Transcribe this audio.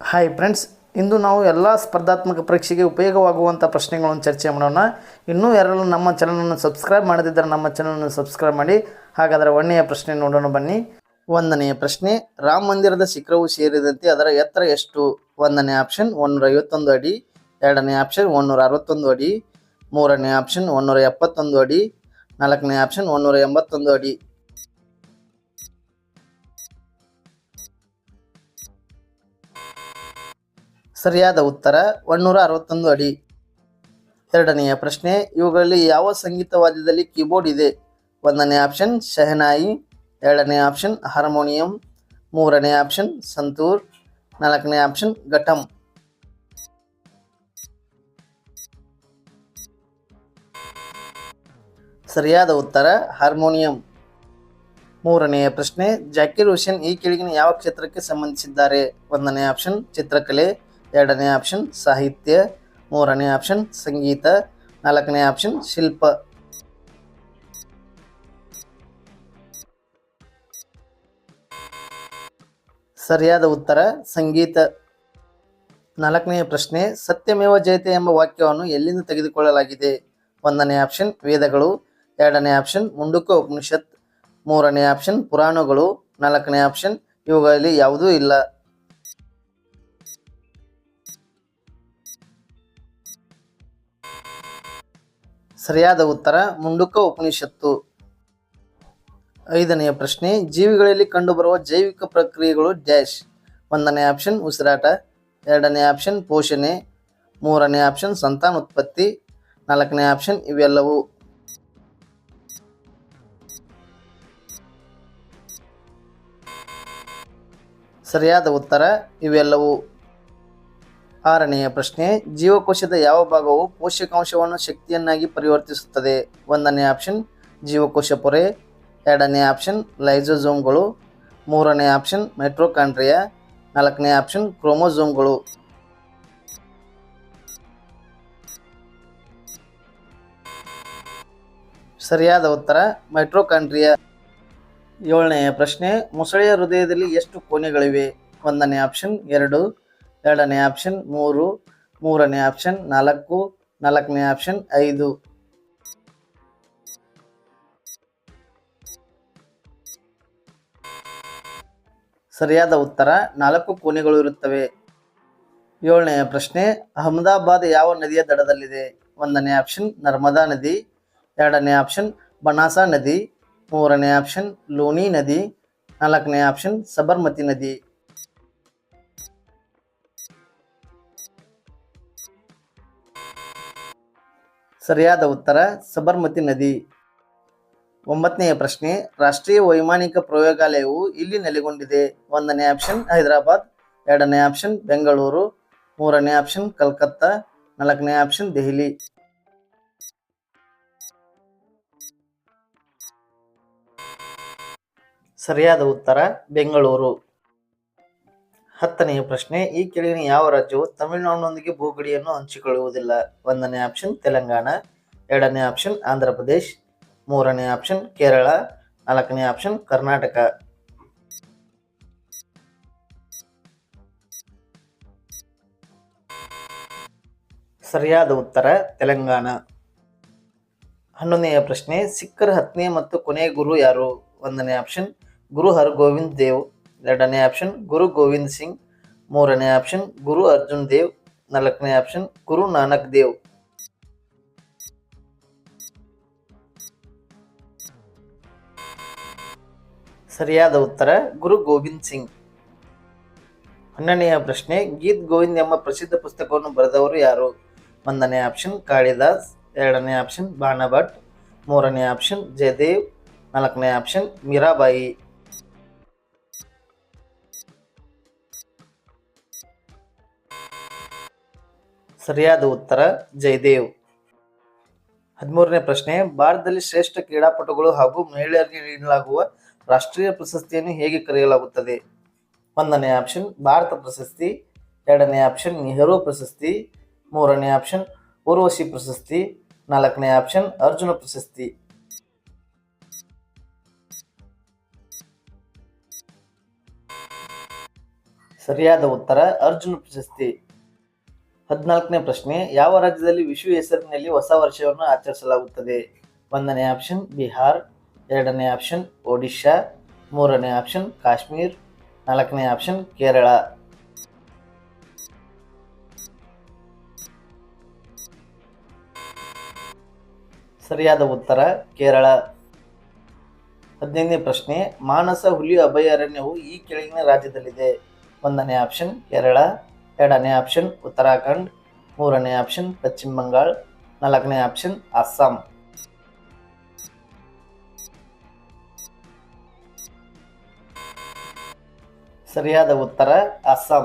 Hi friends ಇಂದು ನಾವು ಎಲ್ಲ ಸ್ಪರ್ಧಾತ್ಮಕ ಪರೀಕ್ಷೆಗೆ ಉಪಯೋಗವಾಗುವಂಥ ಪ್ರಶ್ನೆಗಳನ್ನು ಚರ್ಚೆ ಮಾಡೋಣ. ಇನ್ನೂ ಯಾರಲ್ಲೂ ನಮ್ಮ ಚಾನಲನ್ನು ಸಬ್ಸ್ಕ್ರೈಬ್ ಮಾಡದಿದ್ದರೆ ನಮ್ಮ ಚಾನಲನ್ನು ಸಬ್ಸ್ಕ್ರೈಬ್ ಮಾಡಿ. ಹಾಗಾದರೆ ಒಂದನೆಯ ಪ್ರಶ್ನೆ ನೋಡೋಣ ಬನ್ನಿ. ಒಂದನೆಯ ಪ್ರಶ್ನೆ, ರಾಮ ಮಂದಿರದ ಶಿಖರವು ಸೇರಿದಂತೆ ಅದರ ಎತ್ತರ ಎಷ್ಟು? ಒಂದನೇ ಆಪ್ಷನ್ ಒಂದೂರ ಐವತ್ತೊಂದು ಅಡಿ, ಎರಡನೇ ಆಪ್ಷನ್ ಒಂದೂರ ಅರವತ್ತೊಂದು ಅಡಿ, ಮೂರನೇ ಆಪ್ಷನ್ ಒಂದೂರ ಎಪ್ಪತ್ತೊಂದು ಅಡಿ, ನಾಲ್ಕನೇ ಆಪ್ಷನ್ ಒಂದೂರ ಎಂಬತ್ತೊಂದು ಅಡಿ. ಸರಿಯಾದ ಉತ್ತರ ಒನ್ನೂರ ಅರವತ್ತೊಂದು ಅಡಿ. ಎರಡನೆಯ ಪ್ರಶ್ನೆ, ಇವುಗಳಲ್ಲಿ ಯಾವ ಸಂಗೀತ ವಾದ್ಯದಲ್ಲಿ ಕೀಬೋರ್ಡ್ ಇದೆ? ಒಂದನೇ ಆಪ್ಷನ್, ಶಹನಾಯಿ. ಎರಡನೇ ಆಪ್ಷನ್, ಹಾರ್ಮೋನಿಯಂ. ಮೂರನೇ ಆಪ್ಷನ್, ಸಂತೂರ್. ನಾಲ್ಕನೇ ಆಪ್ಷನ್, ಘಟಂ. ಸರಿಯಾದ ಉತ್ತರ, ಹಾರ್ಮೋನಿಯಂ. ಮೂರನೆಯ ಪ್ರಶ್ನೆ, ಜಾಕಿರ್ ಹುಸೇನ್ ಈ ಕೆಳಗಿನ ಯಾವ ಕ್ಷೇತ್ರಕ್ಕೆ ಸಂಬಂಧಿಸಿದ್ದಾರೆ? ಒಂದನೇ ಆಪ್ಷನ್, ಚಿತ್ರಕಲೆ. ಎರಡನೇ ಆಪ್ಷನ್ ಸಾಹಿತ್ಯ. ಮೂರನೇ ಆಪ್ಷನ್ ಸಂಗೀತ. ನಾಲ್ಕನೇ ಆಪ್ಷನ್ ಶಿಲ್ಪ. ಸರಿಯಾದ ಉತ್ತರ, ಸಂಗೀತ. ನಾಲ್ಕನೆಯ ಪ್ರಶ್ನೆ, ಸತ್ಯಮೇವ ಜಯತೆ ಎಂಬ ವಾಕ್ಯವನ್ನು ಎಲ್ಲಿಂದ ತೆಗೆದುಕೊಳ್ಳಲಾಗಿದೆ? ಒಂದನೇ ಆಪ್ಷನ್ ವೇದಗಳು. ಎರಡನೇ ಆಪ್ಷನ್ ಮುಂಡುಕ ಉಪನಿಷತ್. ಮೂರನೇ ಆಪ್ಷನ್ ಪುರಾಣಗಳು. ನಾಲ್ಕನೇ ಆಪ್ಷನ್ ಇವುಗಳಲ್ಲಿ ಯಾವುದೂ ಇಲ್ಲ. ಸರಿಯಾದ ಉತ್ತರ, ಮುಂಡುಕ ಉಪನಿಷತ್ತು. ಐದನೆಯ ಪ್ರಶ್ನೆ, ಜೀವಿಗಳಲ್ಲಿ ಕಂಡುಬರುವ ಜೈವಿಕ ಪ್ರಕ್ರಿಯೆಗಳು ಡ್ಯಾಶ್. ಒಂದನೇ ಆಪ್ಷನ್, ಉಸಿರಾಟ. ಎರಡನೇ ಆಪ್ಷನ್, ಪೋಷಣೆ. ಮೂರನೇ ಆಪ್ಷನ್ ಸಂತಾನೋತ್ಪತ್ತಿ ನಾಲ್ಕನೇ ಆಪ್ಷನ್, ಇವೆಲ್ಲವೂ. ಸರಿಯಾದ ಉತ್ತರ, ಇವೆಲ್ಲವೂ. ಆರನೆಯ ಪ್ರಶ್ನೆ, ಜೀವಕೋಶದ ಯಾವ ಭಾಗವು ಪೋಷಕಾಂಶವನ್ನು ಶಕ್ತಿಯನ್ನಾಗಿ ಪರಿವರ್ತಿಸುತ್ತದೆ? ಒಂದನೇ ಆಪ್ಷನ್, ಜೀವಕೋಶ ಪೊರೆ. ಎರಡನೇ ಆಪ್ಷನ್, ಲೈಸೋಸೋಮ್ಗಳು. ಮೂರನೇ ಆಪ್ಷನ್ ಮೆಟ್ರೋಕಾಂಡ್ರಿಯಾ ನಾಲ್ಕನೇ ಆಪ್ಷನ್, ಕ್ರೋಮೋಸೋಮ್ಗಳು. ಸರಿಯಾದ ಉತ್ತರ ಮೈಟ್ರೋಕಾಂಡ್ರಿಯಾ ಏಳನೆಯ ಪ್ರಶ್ನೆ, ಮೊಸಳೆಯ ಹೃದಯದಲ್ಲಿ ಎಷ್ಟು ಕೋಣೆಗಳಿವೆ? ಒಂದನೇ ಆಪ್ಷನ್, ಎರಡು. ಎರಡನೇ ಆಪ್ಷನ್ ಮೂರು, ಮೂರನೇ ಆಪ್ಷನ್ ನಾಲ್ಕು, ನಾಲ್ಕನೇ ಆಪ್ಷನ್ ಐದು. ಸರಿಯಾದ ಉತ್ತರ ನಾಲ್ಕು ಕೋಣೆಗಳು ಇರುತ್ತವೆ. ಏಳನೆಯ ಪ್ರಶ್ನೆ, ಅಹಮದಾಬಾದ್ ಯಾವ ನದಿಯ ದಡದಲ್ಲಿದೆ? ಒಂದನೇ ಆಪ್ಷನ್ ನರ್ಮದಾ ನದಿ, ಎರಡನೇ ಆಪ್ಷನ್ ಬನಾಸಾ ನದಿ, ಮೂರನೇ ಆಪ್ಷನ್ ಲೋನಿ ನದಿ, ನಾಲ್ಕನೇ ಆಪ್ಷನ್ ಸಬರ್ಮತಿ ನದಿ. ಸರಿಯಾದ ಉತ್ತರ, ಸಬರ್ಮತಿ ನದಿ. ಒಂಬತ್ತನೆಯ ಪ್ರಶ್ನೆ, ರಾಷ್ಟ್ರೀಯ ವೈಮಾನಿಕ ಪ್ರಯೋಗಾಲಯವು ಇಲ್ಲಿ ನೆಲೆಗೊಂಡಿದೆ. ಒಂದನೇ ಆಪ್ಷನ್, ಹೈದರಾಬಾದ್. ಎರಡನೇ ಆಪ್ಷನ್, ಬೆಂಗಳೂರು. ಮೂರನೇ ಆಪ್ಷನ್, ಕಲ್ಕತ್ತಾ. ನಾಲ್ಕನೇ ಆಪ್ಷನ್, ದೆಹಲಿ. ಸರಿಯಾದ ಉತ್ತರ, ಬೆಂಗಳೂರು. ಹತ್ತನೆಯ ಪ್ರಶ್ನೆ, ಈ ಕೆಳಗಿನ ಯಾವ ರಾಜ್ಯವು ತಮಿಳುನಾಡಿನೊಂದಿಗೆ ಭೂಗಡಿಯನ್ನು ಹಂಚಿಕೊಳ್ಳುವುದಿಲ್ಲ? ಒಂದನೇ ಆಪ್ಷನ್ ತೆಲಂಗಾಣ, ಎರಡನೇ ಆಪ್ಷನ್ ಆಂಧ್ರ ಪ್ರದೇಶ್, ಮೂರನೇ ಆಪ್ಷನ್ ಕೇರಳ, ನಾಲ್ಕನೇ ಆಪ್ಷನ್ ಕರ್ನಾಟಕ. ಸರಿಯಾದ ಉತ್ತರ, ತೆಲಂಗಾಣ. ಹನ್ನೊಂದನೆಯ ಪ್ರಶ್ನೆ, ಸಿಖ್ಖರ ಹತ್ತನೇ ಮತ್ತು ಕೊನೆಯ ಗುರು ಯಾರು? ಒಂದನೇ ಆಪ್ಷನ್ ಗುರು ಹರ್ಗೋವಿಂದ್ ದೇವ್. ಎರಡನೇ ಆಪ್ಷನ್ ಗುರು ಗೋವಿಂದ್ ಸಿಂಗ್. ಮೂರನೇ ಆಪ್ಷನ್ ಗುರು ಅರ್ಜುನ್ ದೇವ್. ನಾಲ್ಕನೇ ಆಪ್ಷನ್ ಗುರು ನಾನಕ್ ದೇವ್. ಸರಿಯಾದ ಉತ್ತರ, ಗುರು ಗೋವಿಂದ್ ಸಿಂಗ್. ಹನ್ನೆರಡನೆಯ ಪ್ರಶ್ನೆ, ಗೀತ್ ಗೋವಿಂದ್ ಎಂಬ ಪ್ರಸಿದ್ಧ ಪುಸ್ತಕವನ್ನು ಬರೆದವರು ಯಾರು? ಒಂದನೇ ಆಪ್ಷನ್ ಕಾಳಿದಾಸ್. ಎರಡನೇ ಆಪ್ಷನ್ ಬಾಣಭಟ್. ಮೂರನೇ ಆಪ್ಷನ್ ಜಯದೇವ್. ನಾಲ್ಕನೇ ಆಪ್ಷನ್ ಮೀರಾಬಾಯಿ. ಸರಿಯಾದ ಉತ್ತರ, ಜಯದೇವ್. ಹದಿಮೂರನೇ ಪ್ರಶ್ನೆ, ಭಾರತದಲ್ಲಿ ಶ್ರೇಷ್ಠ ಕ್ರೀಡಾಪಟುಗಳು ಹಾಗೂ ಮಹಿಳೆಯರಿಗೆ ನೀಡಲಾಗುವ ರಾಷ್ಟ್ರೀಯ ಪ್ರಶಸ್ತಿಯನ್ನು ಹೇಗೆ ಕರೆಯಲಾಗುತ್ತದೆ? ಒಂದನೇ ಆಪ್ಷನ್, ಭಾರತ ಪ್ರಶಸ್ತಿ. ಎರಡನೇ ಆಪ್ಷನ್, ನೆಹರು ಪ್ರಶಸ್ತಿ. ಮೂರನೇ ಆಪ್ಷನ್, ಊರ್ವಶಿ ಪ್ರಶಸ್ತಿ. ನಾಲ್ಕನೇ ಆಪ್ಷನ್, ಅರ್ಜುನ ಪ್ರಶಸ್ತಿ. ಸರಿಯಾದ ಉತ್ತರ, ಅರ್ಜುನ ಪ್ರಶಸ್ತಿ. ಹದಿನಾಲ್ಕನೇ ಪ್ರಶ್ನೆ, ಯಾವ ರಾಜ್ಯದಲ್ಲಿ ವಿಶ್ವ ಹೆಸರಿನಲ್ಲಿ ಹೊಸ ವರ್ಷವನ್ನು ಆಚರಿಸಲಾಗುತ್ತದೆ? ಒಂದನೇ ಆಪ್ಷನ್ ಬಿಹಾರ್, ಎರಡನೇ ಆಪ್ಷನ್ ಒಡಿಶಾ, ಮೂರನೇ ಆಪ್ಷನ್ ಕಾಶ್ಮೀರ್, ನಾಲ್ಕನೇ ಆಪ್ಷನ್ ಕೇರಳ. ಸರಿಯಾದ ಉತ್ತರ, ಕೇರಳ. ಹದಿನೈದನೇ ಪ್ರಶ್ನೆ, ಮಾನಸ ಹುಲಿ ಅಭಯಾರಣ್ಯವು ಈ ಕೆಳಗಿನ ರಾಜ್ಯದಲ್ಲಿದೆ. ಒಂದನೇ ಆಪ್ಷನ್ ಕೇರಳ. ಎರಡನೇ ಆಪ್ಷನ್ ಉತ್ತರಾಖಂಡ್ ಮೂರನೇ ಆಪ್ಷನ್ ಪಶ್ಚಿಮ ಬಂಗಾಳ ನಾಲ್ಕನೇ ಆಪ್ಷನ್ ಅಸ್ಸಾಂ ಸರಿಯಾದ ಉತ್ತರ ಅಸ್ಸಾಂ